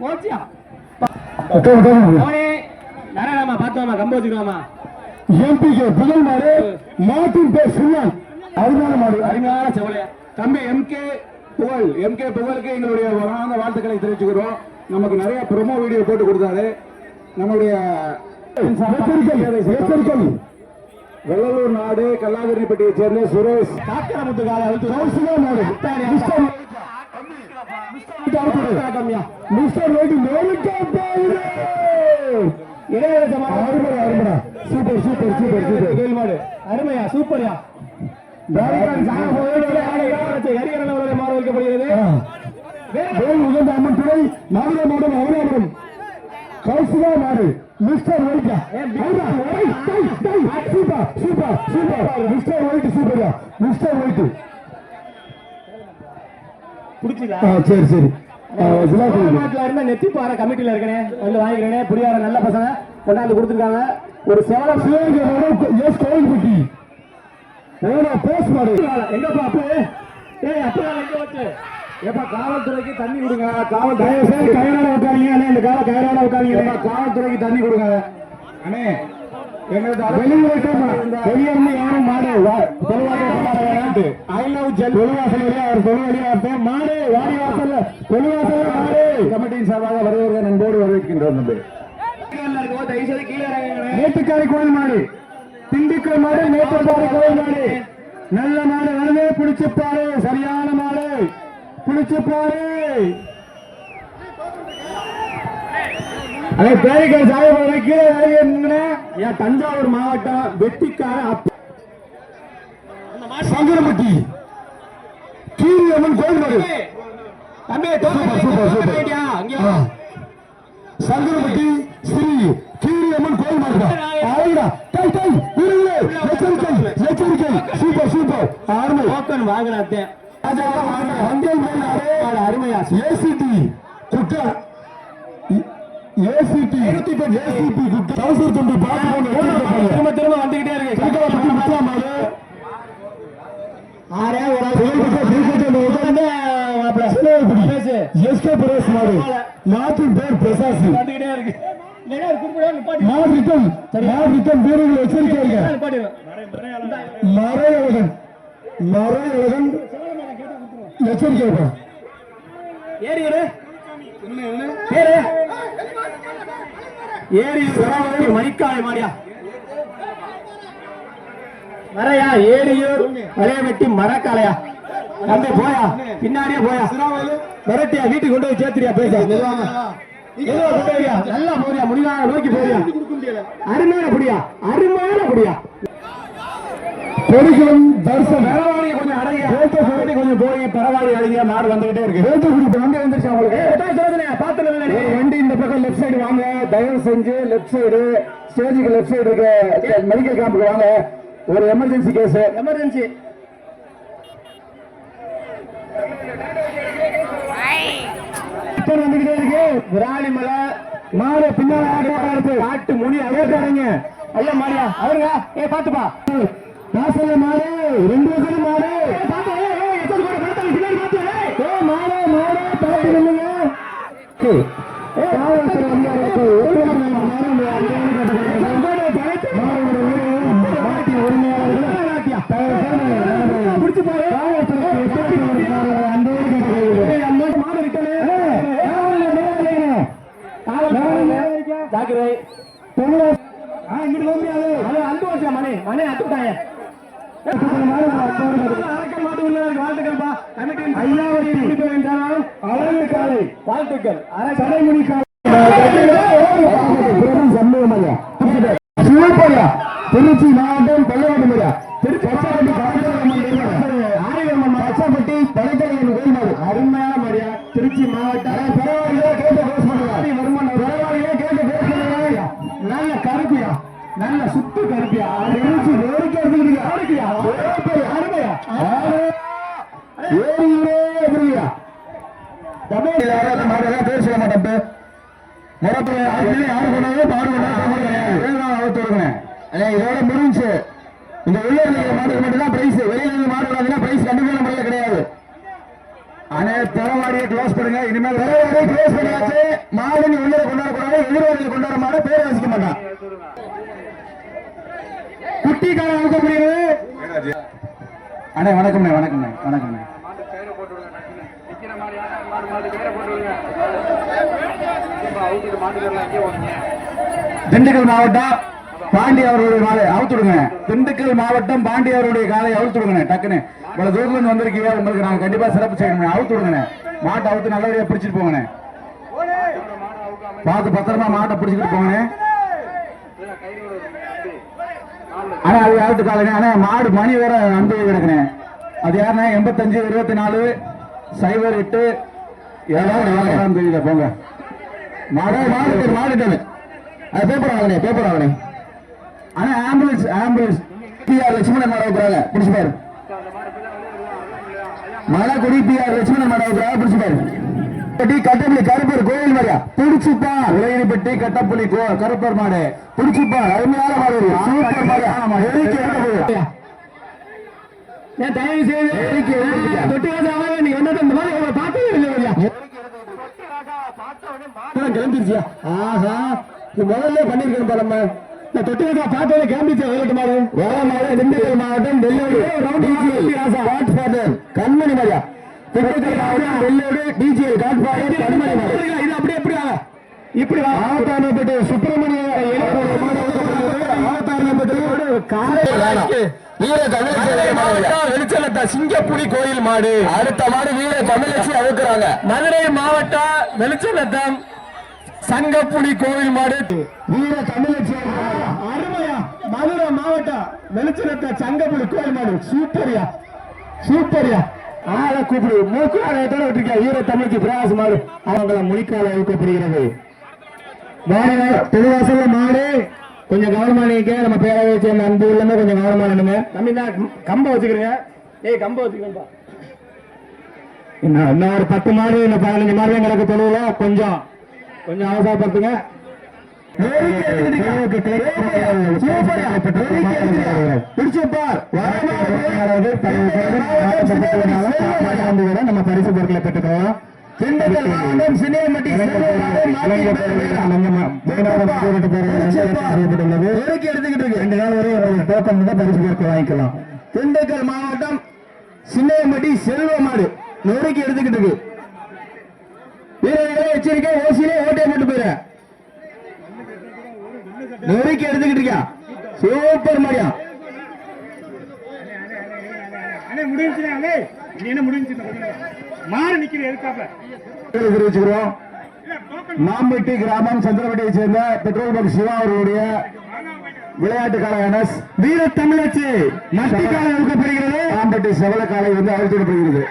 போச்சியா. அவனே நாராயணமா பார்த்தோமா கம்பு வச்சுக்கலாமா எம்பிகே புகழ் மாடு மாட்டின் பேர் சிவன் அருமையான மாடு. அருமையான செவலையா தம்பி எம்கே புகழ். எம்கே புகழுக்கு எங்களுடைய வராத வாழ்த்துக்களை தெரிவிச்சுக்கிறோம். நமக்கு நிறைய ப்ரொமோ வீடியோ போட்டு கொடுத்தாரு. நம்முடைய வெள்ளலூர் நாடு கல்லாதிரிப்பட்டியை சேர்ந்த சுரேஷ். காக்கரமுத்துக்காக அழுத்து கௌசிகா நாடு மிஸ்டர் மிஸ்டர் வெயிட் நேருக்கா போகுது இளையராஜமா அருமையா அருமையா சூப்பர் சூப்பர் சூப்பர் சூப்பர் கேள் அருமையா சூப்பர்யா மாற வைக்கப்படுகிறது வேல் உகந்த அம்மன் துறை மதுரை மாவட்டம் Avarapuram Kausika mister white super super super mister white சூப்பர்யா mister white பிடிச்சிங்களா சரி சரி. ஜிலாபி நாட்டுல இருந்த நெத்திப்பாறை கமிட்டில இருக்கனே. வந்து வாங்கிக்கிறேனே. புரியாத நல்ல பசங்க. கொண்டாந்து கொடுத்துருக்காங்க. ஒரு சிவகங்கை எஸ் ஓனா போஸ்ட் மாடு. எங்கப்பா அப்ப ஏய் அப்பா எங்க வச்சு ஏப்பா காவல்துறைக்கு தண்ணி கொடுங்க. காவல் தயவு செய்து கையால உட்காருங்க. இந்த கால கையால உட்காருங்க. ஏப்பா காவல்துறைக்கு தண்ணி கொடுங்க. அண்ணே எங்களது வெளியே வெளியே யாரும் மாடு. ஐ லவ் ஜெல் தொழுவாசல் வழியா வழியா இருப்பேன் மாடு வாடி வாசல்ல தொழுவாசல்ல மாடு. கமிட்டியின் சார்பாக வருவர்கள் நண்போடு வரவேற்கின்றோம் நேற்றுக்காரி கோயில் மாடு. திண்டுக்கல் மாடு நேற்றுக்காரி கோயில் மாடு. நல்ல மாடு வருது பிடிச்சு பாரு சரியான மாடு. பிடிச்சு பாரு அதே பேரிக்கல் சாயபாடு கீழே ஏன் தஞ்சாவூர் மாவட்டம் வெட்டிக்கார அப்ப சங்கரம்பட்டி கீரி அம்மன் கோயில். சங்கரம்பட்டி ஸ்ரீ கீரி அம்மன் கோயில் எச்சரிக்கை எச்சரிக்கை. Super super. டோக்கன் வாங்கினே அங்கே அருமையா. ஏசிடி ஏசிடி ஏசிபி குட்டா தௌசண்ட் டுவெண்ட்டி பார்த்து திரும்ப திரும்ப வந்துகிட்டே இருக்கு. ஆறே ஒரு புகழ்பெற்ற திருப்பதி உட்கார்ந்து எஸ்கே பிரேஸ் மாடு. நாட்டின் பேர் வந்துகிட்டே இருக்கு. மாடு ரிட்டன் வீரர்கள் எச்சரிக்கை இருங்க. நிப்பாட்டிடுவேன் மறையழகன். மறையழகன். எச்சரிக்கை இருங்க. ஏறி ஏறு மணிக்காலை மாடியா. மறையா ஏரியூர் வளையவெட்டி மரக்காலையா. தம்பி போயா. பின்னாடியே போயா. விரட்டியா வீட்டுக்கு கொண்டு போய் சேர்த்துறியா பேச. நல்லா போறியா? முடிவாக நோக்கி போறியா? அருமையான புடியா அருமையான புடியா கொடிகளும் தரிசனம் பரவாயில்லையே கொஞ்சம் அடையா வேட்டை கொஞ்சம் போய் பரவாயில்லை அடைங்க மாடு வந்துகிட்டே இருக்கு. வேட்டக்குடி வண்டி வந்துருச்சு அவங்களுக்கு பாத்துல வண்டி இந்த பக்கம் லெஃப்ட் சைடு வாங்க. தயவு செஞ்சு லெஃப்ட் சைடு ஸ்டேஜுக்கு லெஃப்ட் சைடு இருக்க. மெடிக்கல் கேம்புக்கு வாங்க. ஒரு எமர்ஜென்சி கேஸ் எமர்ஜென்சி வந்துகிட்டே இருக்கு விராலிமலை மாடு பின்னால ஆட்டோ இருக்கு காட்டு முனி அகேட்டாருங்க ஐயா மாடியா அவருங்க ஏ பாத்துப்பா காசல மாடு ரெண்டு வருஷம் மாடு பாத்து பின்னாடி பாத்து, மாடு மாடு பார்த்து நில்லுங்க காவல்துறை ஒத்துழைப்பு மாடு மாடு இருக்கனே ஜாக்கிரதை இங்கிட்டு முடியாது அது வச்சா மணி மணி அத்துட்டாங்க வாழ்த்துக்கள் சடைமுடி காலை சம்பவம் திருச்சி மாவட்டம் பல்லவாட்டுமையா திருச்சி பச்சாப்பட்டி படைத்தலைவன் கோயில்மாடு அருமையான மரியா திருச்சி மாவட்டம் பரவாயில்லையே கேட்டு பேச பண்ணுங்க வருமானம் பரவாயில்லையே கேட்டு பேச பண்ணுங்க நல்ல கருப்பியா நல்ல சுத்து கருப்பியா திருச்சி வேடிக்கை எடுத்துக்கிட்டு கருப்பியா அருமையா ஏரியிலே எதிரியா தமிழ் யாராவது மாடெல்லாம் பேர் சொல்ல மாட்டேன் முறப்பு யாரு யாரு கொண்டாதோ பாடு கொண்டாடுறேன் இதோட முடிஞ்சு. இந்த உள்ளூர் மாடு மட்டும் தான் பிரைஸ் வெளியில மாடு வராதுன்னா பிரைஸ் கண்டிப்பான முறையில் கிடையாது. அண்ணே பெறவாடியை க்ளோஸ் பண்ணுங்க. இனிமேல் பெறவாடியை க்ளோஸ் பண்ணியாச்சு மாடு நீ உள்ளே கொண்டாட கூடாது. எதிர்வாடியில் கொண்டாட மாட பேர் வாசிக்க மாட்டான். குட்டிக்கார அவுக்க முடியுது. அண்ணே வணக்கம்ண்ணே வணக்கம்ண்ணே வணக்கம்ண்ணே. திண்டுக்கல் மாவட்டம் பாண்டி அவருடைய காலை அவுத்துடுங்க திண்டுக்கல் மாவட்டம் பாண்டி அவருடைய காலை அவுத்துடுங்க டக்குன்னு. இவ்வளவு தூரத்துல இருந்து வந்திருக்கீங்க உங்களுக்கு நாங்க கண்டிப்பா சிறப்பு செய்யணும் அவுத்துடுங்க மாட்டை அவுத்து நல்லபடியா பிடிச்சிட்டு போங்க பார்த்து பத்திரமா மாட்டை பிடிச்சிட்டு போங்க ஆனா அது யாருக்கு காலங்க ஆனா மாடு மணி வேற அன்பு கிடக்குனே அது யாருன்னா எண்பத்தஞ்சு இருபத்தி நாலு சைபர் எட்டு ஏழாவது ஏழாம் தேதியில போங்க. மாடு மாடு அது பேப்பர் ஆகணே பேப்பர் ஆகணே ஆனா ஆம்புலன்ஸ் ஆம்புலன்ஸ் பிஆர் லட்சுமணன் மாட வைக்கிறாங்க பிடிச்சு பாரு மலைக்குடி பிஆர் லட்சுமணன் மாட வைக்கிறாங்க பிடிச்சு பாரு பட்டி கட்டப்புலி கருப்பர் கோயில் மாதிரியா? பிடிச்சுப்பா இளையப்பட்டி கட்டப்புலி கோ- கருப்பர் மாடு. பிடிச்சுப்பா அருமையான மாடு. சூப்பர் மாடு. தயவு செய்து தொட்டி காசு நீ வந்து இந்த மாதிரி பார்த்ததே இல்லை ஐயா போகுது. கிளம்பிருச்சியா ஆஹா முதல்ல பண்ணிருக்கேன் பாரு நம்ம இந்த தொட்டி காசா பார்த்ததே கிளம்பிச்சு வேற திண்டுக்கல் மாவட்டம் காட்ஃபாதர் கண்மணி மாரியா திண்டுக்கல் மாவட்டம் வெள்ளோடு டிஜிஎல் காட்ஃபாதர் கண்மணி மாடு இது அப்படி எப்படி வா? இப்படி ஆத்தானப்பட்டு சுப்பிரமணிய வீர வெளிச்சலத்தா சிங்கப்புலி கோயில் மாடு. அடுத்த மாடு வீர தமிழச்சி அவுக்குறாங்க மதுரை மாவட்டம் வெளிச்சலத்தம் சங்கப்புலி கோவில் மாடு. வீர தமிழச்சி அருமையா மதுரை மாவட்டம் வெளிச்சலத்த சங்கப்புலி கோயில் மாடு. சூப்பரியா சூப்பரியா. ஆளை கூப்பிடு மூக்காலயத்தோட விட்டுருக்கா வீர தமிழ்ச்சி பிரகாச மாடு. அவங்கள மொழிக்கால ஊக்கப்படுகிறது மாடு தெளிவாசல மாடு. கொஞ்சம் கவனமா நீங்க நம்ம பேரவை சேர்ந்த அன்பு உள்ளமே கொஞ்சம் கவனமா நின்னுங்க தம்பி நான் கம்பை வச்சுக்கிறேங்க ஏய் கம்பை வச்சுக்கிறேன்ப்பா இன்னும் இன்னும் ஒரு பத்து மாடு இன்னும் பதினஞ்சு மாடு தான் கிடக்கு தொழுவுல கொஞ்சம் கொஞ்சம் அவசரப்படுத்துங்க நம்ம பரிசு பொருட்களை பெற்றுக்கிறோம் திண்டுக்கல் மாவட்டம் சினியம்பட்டி வாங்கிக்கலாம். திண்டுக்கல் மாவட்டம் சின்னையம்பட்டி செல்வ மாடு. நொறுக்கி எடுத்துக்கிட்டு இருக்கு. வீரர்களே எச்சரிக்கை ஓசிலே ஓட்டை போட்டு போயிரு. நொறுக்கி எடுத்துக்கிட்டு இருக்கியா? சூப்பர் மாடியா என்ன முடிஞ்சுண்ணே மாறு நிக்கிற எதுக்காப்ப தெரிவிச்சுக்கிறோம். மாம்பட்டி கிராமம் சந்திரப்பட்டியை சேர்ந்த பெட்ரோல் பங்க் சிவா அவர்களுடைய விளையாட்டு காலையான வீர தமிழச்சி மட்டி காலை அழுக்கப்படுகிறது மாம்பட்டி செவல காலை வந்து அழுத்திடப்படுகிறது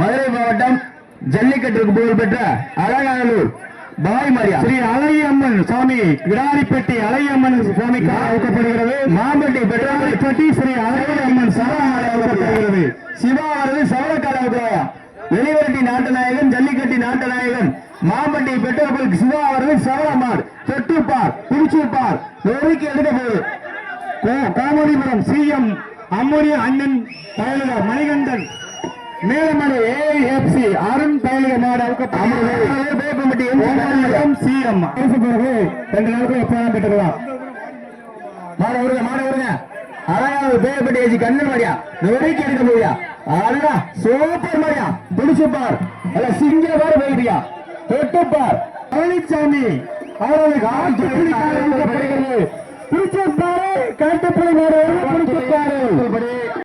மதுரை மாவட்டம் ஜல்லிக்கட்டுக்கு புகழ் பெற்ற அழகானூர் பாய் மரியா. ஸ்ரீ அலையம்மன் சுவாமி விடாரிப்பட்டி அலையம்மன் சுவாமிக்கு அழைக்கப்படுகிறது மாம்பட்டி பெட்ரோல் பட்டி ஸ்ரீ அலையம்மன் அழைக்கப்படுகிறது சிவா அவரது சவளக்கால வெளிவரட்டி நாட்டு நாயகன் ஜல்லிக்கட்டி நாட்டு நாயகன் மாம்பட்டி பெட்ரோல் சிவா அவரது சவளமார் தொட்டுப்பார் பிடிச்சுப்பார் நொறுக்கி எடுக்க போகுது கோ- கோமதிபுரம் சிஎம் அம்முனி அண்ணன் பயலுக மணிகண்டன். மேலமலை ஏஎஃப்சி அருண் பயலுக நாடு சிஎம் அரசு பிறகு ரெண்டு நாளுக்கு எப்பதான் பெற்றுக்கலாம். மாட வருங்க மாட வருங்க. அழகாவது பேப்பட்டி ஏசி கண்ணு மாடியா நொறுக்கி எடுக்க போறியா அழகா சூப்பர் மாடியா பிடிச்சுப்பார் அல்ல சிங்க போயிட்டியா தொட்டுப்பார் பழனிசாமி அவர்களுக்கு ஆட்சி பிடிக்காது பிடிச்சிருப்பாரு கட்டுப்படி மாடு பிடிச்சிருப்பாரு